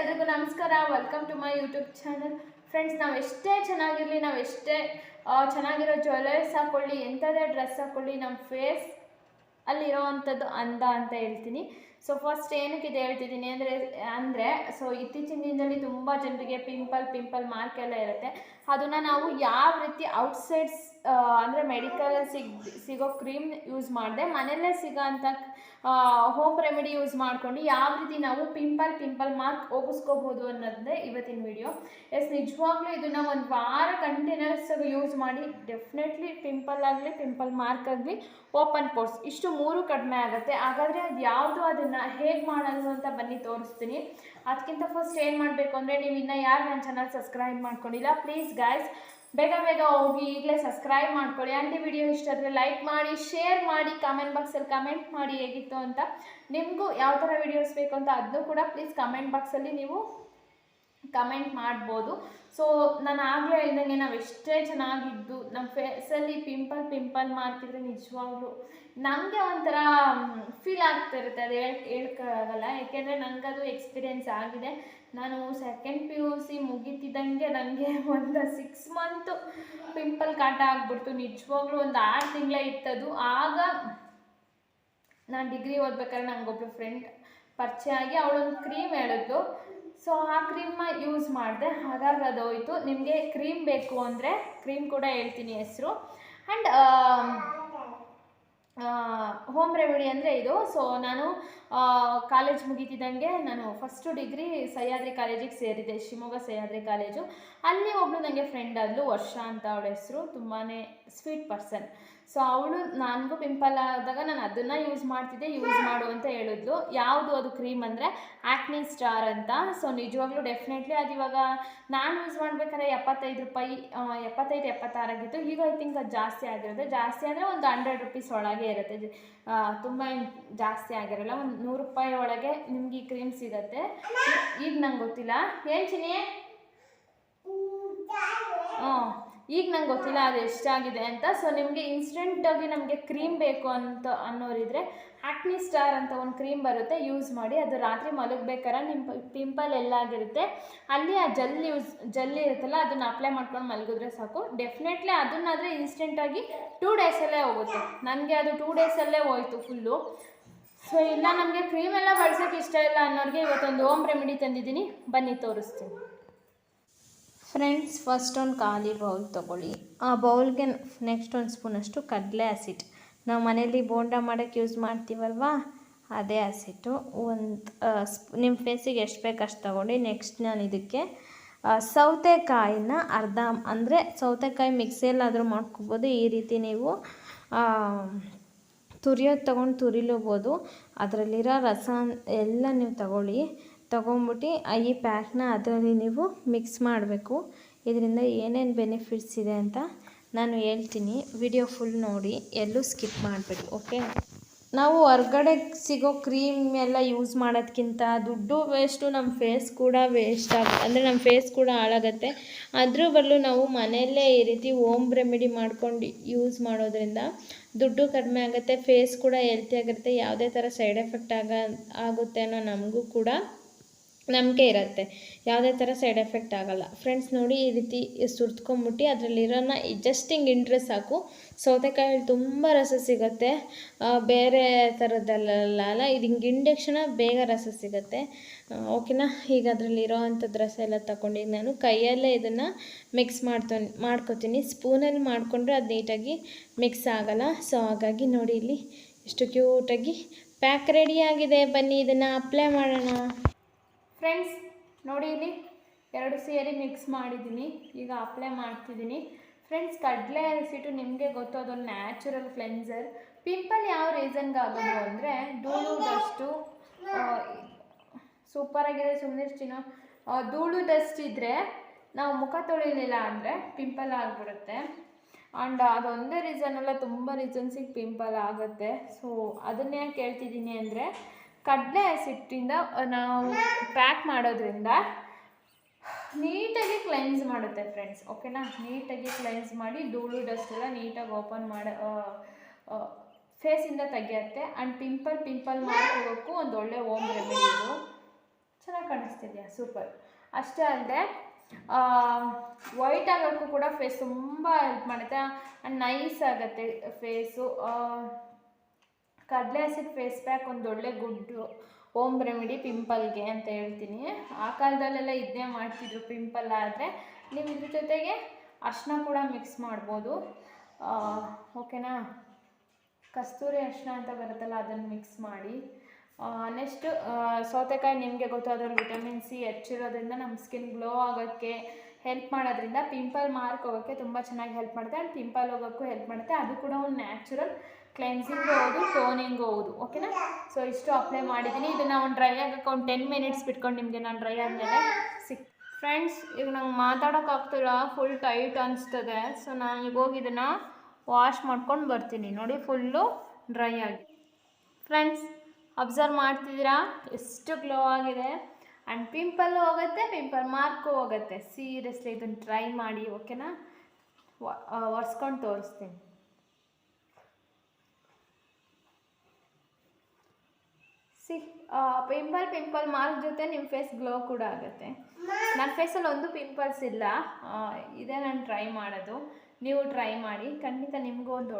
ಎಲ್ರಿಗೂ ನಮಸ್ಕಾರ. Welcome to my YouTube channel friends ನಾವು ಎಷ್ಟೇ ಚೆನ್ನಾಗಿರಲಿ, ನಾವು ಎಷ್ಟೇ ಚೆನ್ನಾಗಿರೋ ಜ್ಯುವೆಲರ್ಸ್ ಹಾಕ್ಕೊಳ್ಳಿ ಎಂಥದೇ ಡ್ರೆಸ್ ಹಾಕ್ಕೊಳ್ಳಿ ನಮ್ಮ ಫೇಸ್ ಅಲ್ಲಿರೋವಂಥದ್ದು ಅಂದ ಅಂತ ಹೇಳ್ತೀನಿ. ಸೊ ಫಸ್ಟ್ ಏನಕ್ಕೆ ಇದು ಹೇಳ್ತಿದ್ದೀನಿ ಅಂದರೆ ಅಂದರೆ ಸೊ ಇತ್ತೀಚಿನ ದಿನದಲ್ಲಿ ತುಂಬ ಜನರಿಗೆ ಪಿಂಪಲ್ ಪಿಂಪಲ್ ಮಾರ್ಕ್ ಎಲ್ಲ ಇರುತ್ತೆ. ಅದನ್ನು ನಾವು ಯಾವ ರೀತಿ ಔಟ್ಸೈಡ್ಸ್ ಅಂದರೆ ಮೆಡಿಕಲ್ ಸಿಗ್, ಸಿಗೋ ಕ್ರೀಮ್ ಯೂಸ್ ಮಾಡಿದೆ, ಮನೆಯಲ್ಲೇ ಸಿಗೋ ಅಂಥ ಹೋಮ್ ರೆಮಿಡಿ ಯೂಸ್ ಮಾಡ್ಕೊಂಡು ಯಾವ ರೀತಿ ನಾವು ಪಿಂಪಲ್ ಪಿಂಪಲ್ ಮಾರ್ಕ್ ಹೋಗಿಸ್ಕೋಬೋದು ಅನ್ನೋದೇ ಇವತ್ತಿನ ವಿಡಿಯೋ ಎಸ್ ನಿಜವಾಗ್ಲೂ ಇದನ್ನು ಒಂದು ವಾರ ಕಂಟಿನ್ಯೂಸ್ ಯೂಸ್ ಮಾಡಿ ಡೆಫಿನೆಟ್ಲಿ ಪಿಂಪಲ್ ಆಗಲಿ ಪಿಂಪಲ್ ಮಾರ್ಕ್ ಆಗಲಿ ಓಪನ್ ಪೋರ್ಸ್ ಇಷ್ಟು ಮೂರು ಕಡಿಮೆ ಆಗುತ್ತೆ. ಹಾಗಾದರೆ ಅದು ಯಾವುದು ಅದನ್ನು ಹೇಗೆ ಮಾಡೋದು ಅಂತ ಬನ್ನಿ ತೋರಿಸ್ತೀನಿ. ಅದಕ್ಕಿಂತ ಫಸ್ಟ್ ಏನು ಮಾಡಬೇಕು ಅಂದರೆ ನೀವು ಇನ್ನೂ ಯಾರು ನನ್ನ ಚಾನಲ್ ಸಬ್ಸ್ಕ್ರೈಬ್ ಮಾಡ್ಕೊಂಡಿಲ್ಲ ಪ್ಲೀಸ್ ಗಾಯ್ಸ್ ಬೇಗ ಬೇಗ ಹೋಗಿ ಈಗಲೇ ಸಬ್ಸ್ಕ್ರೈಬ್ ಮಾಡ್ಕೊಳ್ಳಿ. ಆಂಟಿ ವಿಡಿಯೋ ಇಷ್ಟ ಆದರೆ ಲೈಕ್ ಮಾಡಿ ಶೇರ್ ಮಾಡಿ ಕಾಮೆಂಟ್ ಬಾಕ್ಸಲ್ಲಿ ಕಮೆಂಟ್ ಮಾಡಿ ಹೇಗಿತ್ತು ಅಂತ. ನಿಮಗೂ ಯಾವ ಥರ ವೀಡಿಯೋಸ್ ಬೇಕು ಅಂತ ಅದನ್ನು ಕೂಡ ಪ್ಲೀಸ್ ಕಮೆಂಟ್ ಬಾಕ್ಸಲ್ಲಿ ನೀವು ಕಮೆಂಟ್ ಮಾಡ್ಬೋದು. ಸೊ ನಾನು ಆಗಲೇ ಹೇಳ್ದಂಗೆ ನಾವು ಎಷ್ಟೇ ಚೆನ್ನಾಗಿದ್ದು ನಮ್ಮ ಫೇಸಲ್ಲಿ ಪಿಂಪಲ್ ಪಿಂಪಲ್ ಮಾಡ್ತಿದ್ರೆ ನಿಜವಾಗ್ಲೂ ನನಗೆ ಒಂಥರ ಫೀಲ್ ಆಗ್ತಿರುತ್ತೆ ಅದು ಹೇಳ್ ಹೇಳ್ಕೊಳಗಲ್ಲ ಯಾಕೆಂದರೆ ನನಗದು ಎಕ್ಸ್ಪೀರಿಯೆನ್ಸ್ ಆಗಿದೆ. ನಾನು ಸೆಕೆಂಡ್ ಪಿ ಯು ಸಿ ಮುಗಿತಿದ್ದಂಗೆ ನನಗೆ ಒಂದು ಸಿಕ್ಸ್ ಮಂತು ಪಿಂಪಲ್ ಕಾಟ ಆಗ್ಬಿಡ್ತು. ನಿಜವಾಗ್ಲೂ ಒಂದು ಆರು ತಿಂಗಳೇ ಇತ್ತದು. ಆಗ ನಾನು ಡಿಗ್ರಿ ಓದ್ಬೇಕಾದ್ರೆ ನನಗೊಬ್ಳು ಫ್ರೆಂಡ್ ಪರಿಚಯ ಆಗಿ ಅವಳೊಂದು ಕ್ರೀಮ್ ಹೇಳಿದ್ಲು ಸೊ ಆ ಕ್ರೀಮ್ನ ಯೂಸ್ ಮಾಡಿದೆ. ಹಾಗಾಗಿ ಅದು ನಿಮಗೆ ಕ್ರೀಮ್ ಬೇಕು ಅಂದರೆ ಕ್ರೀಮ್ ಕೂಡ ಹೇಳ್ತೀನಿ ಹೆಸರು. ಆ್ಯಂಡ್ ಹೋಮ್ ರೆಮಿಡಿ ಅಂದರೆ ಇದು. ಸೊ ನಾನು ಕಾಲೇಜ್ ಮುಗಿತಿದ್ದಂಗೆ ನಾನು ಫಸ್ಟು ಡಿಗ್ರಿ ಸಹ್ಯಾದ್ರಿ ಕಾಲೇಜಿಗೆ ಸೇರಿದೆ, ಶಿವಮೊಗ್ಗ ಸಹ್ಯಾದ್ರಿ ಕಾಲೇಜು. ಅಲ್ಲಿ ಒಬ್ಬಳು ನನಗೆ ಫ್ರೆಂಡ್ ಆದಳು ವರ್ಷ ಅಂತ ಅವಳ ಹೆಸರು. ತುಂಬಾ ಸ್ವೀಟ್ ಪರ್ಸನ್ ಸೊ ಅವಳು ನನಗೂ ಪಿಂಪಲ್ ಆದಾಗ ನಾನು ಅದನ್ನು ಯೂಸ್ ಮಾಡ್ತಿದ್ದೆ ಯೂಸ್ ಮಾಡು ಅಂತ ಹೇಳಿದ್ಲು. ಯಾವುದು ಅದು ಕ್ರೀಮ್ ಅಂದರೆ ಆ್ಯಕ್ನಿ ಸ್ಟಾರ್ ಅಂತ. ಸೊ ನಿಜವಾಗ್ಲೂ ಡೆಫಿನೆಟ್ಲಿ ಅದು ಇವಾಗ ನಾನು ಯೂಸ್ ಮಾಡ್ಬೇಕಾದ್ರೆ ಎಪ್ಪತ್ತೈದು ರೂಪಾಯಿ ಎಪ್ಪತ್ತೈದು ಎಪ್ಪತ್ತಾರಾಗಿತ್ತು. ಈಗ ಐ ಥಿಂಕ್ ಅದು ಜಾಸ್ತಿ ಆಗಿರುತ್ತೆ ಜಾಸ್ತಿ ಅಂದರೆ ಒಂದು ಹಂಡ್ರೆಡ್ ರುಪೀಸ್ ಒಳಗೆ ಇರುತ್ತೆ. ತುಂಬ ಜಾಸ್ತಿ ಆಗಿರಲ್ಲ. ಒಂದು ನೂರು ರೂಪಾಯಿ ಒಳಗೆ ನಿಮ್ಗೆ ಈ ಕ್ರೀಮ್ ಸಿಗತ್ತೆ. ಈಗ ನಂಗೆ ಗೊತ್ತಿಲ್ಲ. ಹೇಳ್ತೀನಿ ಹ್ಞೂ ಈಗ ನಂಗೆ ಗೊತ್ತಿಲ್ಲ, ಅದು ಎಷ್ಟಾಗಿದೆ ಅಂತ. ಸೊ ನಿಮಗೆ ಇನ್ಸ್ಟೆಂಟಾಗಿ ನಮಗೆ ಕ್ರೀಮ್ ಬೇಕು ಅಂತ ಅನ್ನೋರಿದ್ರೆ ಆಕ್ನಿ ಸ್ಟಾರ್ ಅಂತ ಒಂದು ಕ್ರೀಮ್ ಬರುತ್ತೆ ಯೂಸ್ ಮಾಡಿ. ಅದು ರಾತ್ರಿ ಮಲಗಬೇಕಾದ್ರೆ ನಿಮ್ಮ ಪಿಂಪಲ್ ಎಲ್ಲಾಗಿರುತ್ತೆ ಅಲ್ಲಿ ಆ ಜಲ್ ಯೂಸ್ ಜಲ್ ಇರುತ್ತಲ್ಲ, ಅದನ್ನು ಅಪ್ಲೈ ಮಾಡ್ಕೊಂಡು ಮಲಗಿದ್ರೆ ಸಾಕು. ಡೆಫಿನೆಟ್ಲಿ ಅದನ್ನಾದರೆ ಇನ್ಸ್ಟೆಂಟಾಗಿ ಟೂ ಡೇಸಲ್ಲೇ ಹೋಗುತ್ತೆ. ನನಗೆ ಅದು ಟೂ ಡೇಸಲ್ಲೇ ಹೋಯ್ತು ಫುಲ್ಲು ಸೊ ಇಲ್ಲ, ನಮಗೆ ಕ್ರೀಮ್ ಎಲ್ಲ ಬಳಸೋಕೆ ಇಷ್ಟ ಇಲ್ಲ ಅನ್ನೋರಿಗೆ ಇವತ್ತೊಂದು ಹೋಮ್ ರೆಮಿಡಿ ತಂದಿದ್ದೀನಿ. ಬನ್ನಿ, ತೋರಿಸ್ತೀನಿ. ಫ್ರೆಂಡ್ಸ್, ಫಸ್ಟ್ ಒಂದು ಖಾಲಿ ಬೌಲ್ ತೊಗೊಳ್ಳಿ. ಆ ಬೌಲ್ಗೆ ನೆಕ್ಸ್ಟ್ ಒಂದು ಸ್ಪೂನಷ್ಟು ಕಡಲೆ ಹಸಿಟ್ಟು ನಾವು ಮನೇಲಿ ಬೋಂಡ ಮಾಡೋಕ್ಕೆ ಯೂಸ್ ಮಾಡ್ತೀವಲ್ವಾ? ಅದೇ ಹಸಿಟ್ಟು ಒಂದು ಸ್ಪ್, ನಿಮ್ಮ ಫೇಸಿಗೆ ಎಷ್ಟು ಬೇಕು ಅಷ್ಟು ತೊಗೊಳ್ಳಿ. ನೆಕ್ಸ್ಟ್ ನಾನು ಇದಕ್ಕೆ ಸೌತೆಕಾಯಿನ ಅರ್ಧ, ಅಂದರೆ ಸೌತೆಕಾಯಿ ಮಿಕ್ಸಿಯಲ್ಲಾದರೂ ಮಾಡ್ಕೋಬೋದು. ಈ ರೀತಿ ನೀವು ತುರಿಯೋದು ತೊಗೊಂಡು ತುರಿಲೂಬೋದು. ಅದರಲ್ಲಿರೋ ರಸ ಎಲ್ಲ ನೀವು ತಗೊಳ್ಳಿ. ತೊಗೊಂಬಿಟ್ಟು ಈ ಪ್ಯಾಕ್ನ ಅದರಲ್ಲಿ ನೀವು ಮಿಕ್ಸ್ ಮಾಡಬೇಕು. ಇದರಿಂದ ಏನೇನು ಬೆನಿಫಿಟ್ಸ್ ಇದೆ ಅಂತ ನಾನು ಹೇಳ್ತೀನಿ. ವಿಡಿಯೋ ಫುಲ್ ನೋಡಿ, ಎಲ್ಲೂ ಸ್ಕಿಪ್ ಮಾಡಬೇಡಿ, ಓಕೆ? ನಾವು ಹೊರ್ಗಡೆ ಸಿಗೋ ಕ್ರೀಮ್ ಎಲ್ಲ ಯೂಸ್ ಮಾಡೋದ್ಕಿಂತ ದುಡ್ಡು ವೇಸ್ಟು ನಮ್ಮ ಫೇಸ್ ಕೂಡ ವೇಸ್ಟ್ ಆಗ, ಅಂದರೆ ನಮ್ಮ ಫೇಸ್ ಕೂಡ ಹಾಳಾಗತ್ತೆ. ಅದ್ರ ಬದಲು ನಾವು ಮನೆಯಲ್ಲೇ ಈ ರೀತಿ ಓಮ್ ರೆಮಿಡಿ ಮಾಡ್ಕೊಂಡು ಯೂಸ್ ಮಾಡೋದ್ರಿಂದ ದುಡ್ಡು ಕಡಿಮೆ ಆಗುತ್ತೆ, ಫೇಸ್ ಕೂಡ ಹೆಲ್ತಿ ಆಗಿರುತ್ತೆ, ಯಾವುದೇ ಥರ ಸೈಡ್ ಎಫೆಕ್ಟ್ ಆಗ, ಆಗುತ್ತೆ ಅನ್ನೋ ನಮಗೂ ಕೂಡ ನಂಬಿಕೆ ಇರುತ್ತೆ. ಯಾವುದೇ ಥರ ಸೈಡ್ ಎಫೆಕ್ಟ್ ಆಗೋಲ್ಲ. ಫ್ರೆಂಡ್ಸ್ ನೋಡಿ ಈ ರೀತಿ ಸುರ್ತ್ಕೊಂಬಿಟ್ಟು ಅದರಲ್ಲಿರೋನ ಜಸ್ಟ್ ಹಿಂಗೆ ಇಂಟ್ರೆಸ್ಟ್ ಸಾಕು. ಸೌತೆಕಾಯಲ್ಲಿ ತುಂಬ ರಸ ಸಿಗುತ್ತೆ. ಬೇರೆ ಥರದ್ದಲ್ಲ ಇದು ಹಿಂಗೆ ಇಂಡಕ್ಷಣ ಬೇಗ ರಸ ಸಿಗುತ್ತೆ. ಓಕೆನಾ ಈಗ ಅದರಲ್ಲಿರೋ ಅಂಥದ್ದು ರಸ ಎಲ್ಲ ತಗೊಂಡು ನಾನು. ಕೈಯಲ್ಲೇ ಇದನ್ನು ಮಿಕ್ಸ್ ಮಾಡ್ತೊ ಮಾಡ್ಕೊತೀನಿ. ಸ್ಪೂನಲ್ಲಿ ಮಾಡಿಕೊಂಡ್ರೆ ಅದು ನೀಟಾಗಿ ಮಿಕ್ಸ್ ಆಗೋಲ್ಲ. ಸೊ ಹಾಗಾಗಿ ನೋಡಿ ಇಲ್ಲಿ ಎಷ್ಟು ಕ್ಯೂಟಾಗಿ ಪ್ಯಾಕ್ ರೆಡಿಯಾಗಿದೆ ಬನ್ನಿ, ಇದನ್ನು ಅಪ್ಲೈ ಮಾಡೋಣ. ಫ್ರೆಂಡ್ಸ್ ನೋಡಿ ಇಲ್ಲಿ ಎರಡು ಸೇರಿ ಮಿಕ್ಸ್ ಮಾಡಿದ್ದೀನಿ. ಈಗ ಅಪ್ಲೈ ಮಾಡ್ತಿದ್ದೀನಿ. ಫ್ರೆಂಡ್ಸ್ ಕಡಲೆ ಹಸಿಟ್ಟು ನಿಮಗೆ ಗೊತ್ತು ಅದೊಂದು ನ್ಯಾಚುರಲ್ ಕ್ಲೆನ್ಸರ್ ಪಿಂಪಲ್ ಯಾವ ರೀಸನ್ಗೆ ಆಗೋದು ಅಂದರೆ ಧೂಳು ಡಸ್ಟು ಸೂಪರಾಗಿದೆ ಸುಮ್ಮನೆ ಚಿನ್ನ. ಧೂಳು ಡಸ್ಟ್ ಇದ್ದರೆ ನಾವು ಮುಖ ತೊಳಿಲಿಲ್ಲ ಅಂದರೆ ಪಿಂಪಲ್ ಆಗಿಬಿಡುತ್ತೆ. ಆ್ಯಂಡ್ ಅದೊಂದೇ ರೀಸನ್ ಅಲ್ಲ, ತುಂಬ ರೀಸನ್ಸಿಗೆ ಪಿಂಪಲ್ ಆಗುತ್ತೆ. ಸೊ ಅದನ್ನೇ ಕೇಳ್ತಿದ್ದೀನಿ ಅಂದರೆ ಕಡಲೆ ಹಸಿಟ್ಟಿಂದ ನಾವು ಪ್ಯಾಕ್ ಮಾಡೋದ್ರಿಂದ ನೀಟಾಗಿ ಕ್ಲೆನ್ಸ್ ಮಾಡುತ್ತೆ ಫ್ರೆಂಡ್ಸ್ ಓಕೆನಾ ನೀಟಾಗಿ ಕ್ಲೆನ್ಸ್ ಮಾಡಿ ಧೂಳು ಡಸ್ಟ್ ಎಲ್ಲ ನೀಟಾಗಿ ಓಪನ್ ಮಾಡಿ ಫೇಸಿಂದ ತೆಗಿಯುತ್ತೆ. ಆ್ಯಂಡ್ ಪಿಂಪಲ್ ಪಿಂಪಲ್ ಮಾಡ್ಕೊಳ್ಳೋಕ್ಕೂ ಒಂದು ಒಳ್ಳೆ ಓಮ್ ರೆಮಿಡಿ ಇದು. ಚೆನ್ನಾಗಿ ಕಾಣಿಸ್ತಿದೆಯಾ? ಸೂಪರ್ ಅಷ್ಟೇ ಅಲ್ಲದೆ ವೈಟ್ ಆಗೋಕ್ಕೂ ಕೂಡ ಫೇಸ್ ತುಂಬ ಹೆಲ್ಪ್ ಮಾಡುತ್ತೆ. ಆ್ಯಂಡ್ ನೈಸ್ ಆಗುತ್ತೆ ಫೇಸು ಕಡಲೆ ಹಸಿಟ್ಟು ಫೇಸ್ ಪ್ಯಾಕ್ ಒಂದು ಒಳ್ಳೆ ಗುಡ್ಡು. ಓಮ್ ರೆಮಿಡಿ ಪಿಂಪಲ್ಗೆ ಅಂತ ಹೇಳ್ತೀನಿ. ಆ ಕಾಲದಲ್ಲೆಲ್ಲ ಇದನ್ನೇ ಮಾಡ್ತಿದ್ರು ಪಿಂಪಲ್ ಆದರೆ ನೀವು ಇದ್ರ ಜೊತೆಗೆ ಅರ್ಶಿನ ಕೂಡ ಮಿಕ್ಸ್ ಮಾಡ್ಬೋದು. ಓಕೆನಾ ಕಸ್ತೂರಿ ಅರಿಶಿನ ಅಂತ ಬರುತ್ತಲ್ಲ ಅದನ್ನು ಮಿಕ್ಸ್ ಮಾಡಿ. ನೆಕ್ಸ್ಟ್ ಸೌತೆಕಾಯಿ ನಿಮಗೆ ಗೊತ್ತು ವಿಟಮಿನ್ ಸಿ ಹೆಚ್ಚಿರೋದ್ರಿಂದ ನಮ್ಮ ಸ್ಕಿನ್ ಗ್ಲೋ ಆಗೋಕ್ಕೆ ಹೆಲ್ಪ್ ಮಾಡೋದ್ರಿಂದ ಪಿಂಪಲ್ ಮಾರ್ಕ್ ಹೋಗೋಕ್ಕೆ ತುಂಬ ಚೆನ್ನಾಗಿ ಹೆಲ್ಪ್ ಮಾಡುತ್ತೆ. ಆ್ಯಂಡ್ ಪಿಂಪಲ್ ಹೋಗೋಕ್ಕೂ ಹೆಲ್ಪ್ ಮಾಡುತ್ತೆ. ಅದು ಕೂಡ ಒಂದು ನ್ಯಾಚುರಲ್ ಕ್ಲೆನ್ಸಿಂಗ್ ಹೌದು ಟೋನಿಂಗು ಹೌದು. ಓಕೆನಾ ಸೊ ಇಷ್ಟು ಅಪ್ಲೈ ಮಾಡಿದ್ದೀನಿ. ಇದನ್ನು ಒಂದು ಡ್ರೈ ಆಗೋಕ್ಕೆ ಒಂದು ಟೆನ್ ಮಿನಿಟ್ಸ್ ಬಿಟ್ಕೊಂಡು ನಿಮಗೆ ನಾನು ಡ್ರೈ ಆದಮೇಲೆ ಸಿಕ್ ಫ್ರೆಂಡ್ಸ್ ಈಗ ನಂಗೆ ಮಾತಾಡೋಕ್ಕಾಗ್ತಿಲ್ಲ ಫುಲ್ ಟೈಟ್ ಅನಿಸ್ತದೆ. ಸೊ ನಾನು ಈಗ ಹೋಗಿ ಇದನ್ನು ವಾಶ್ ಮಾಡ್ಕೊಂಡು ಬರ್ತೀನಿ. ನೋಡಿ ಫುಲ್ಲು ಡ್ರೈ ಆಗಿ. ಫ್ರೆಂಡ್ಸ್ ಅಬ್ಸರ್ವ್ ಮಾಡ್ತಿದ್ದೀರಾ? ಎಷ್ಟು ಗ್ಲೋ ಆಗಿದೆ. ಆ್ಯಂಡ್ ಪಿಂಪಲ್ ಹೋಗುತ್ತೆ ಪಿಂಪಲ್ ಮಾರ್ಕು ಹೋಗುತ್ತೆ. ಸೀರಿಯಸ್ಲಿ ಇದನ್ನು ಟ್ರೈ ಮಾಡಿ ಓಕೆನಾ ಒರೆಸ್ಕೊಂಡು ತೋರಿಸ್ತೀನಿ. ಸಿ ಪಿಂಪಲ್ ಪಿಂಪಲ್ ಮಾರ್ಕ್ ಜೊತೆ ನಿಮ್ಮ ಫೇಸ್ ಗ್ಲೋ ಕೂಡ ಆಗುತ್ತೆ. ನನ್ನ ಫೇಸಲ್ಲಿ ಒಂದು ಪಿಂಪಲ್ಸ್ ಇಲ್ಲ. ಇದೇ ನಾನು ಟ್ರೈ ಮಾಡೋದು. ನೀವು ಟ್ರೈ ಮಾಡಿ. ಖಂಡಿತ ನಿಮಗೂ ಒಂದು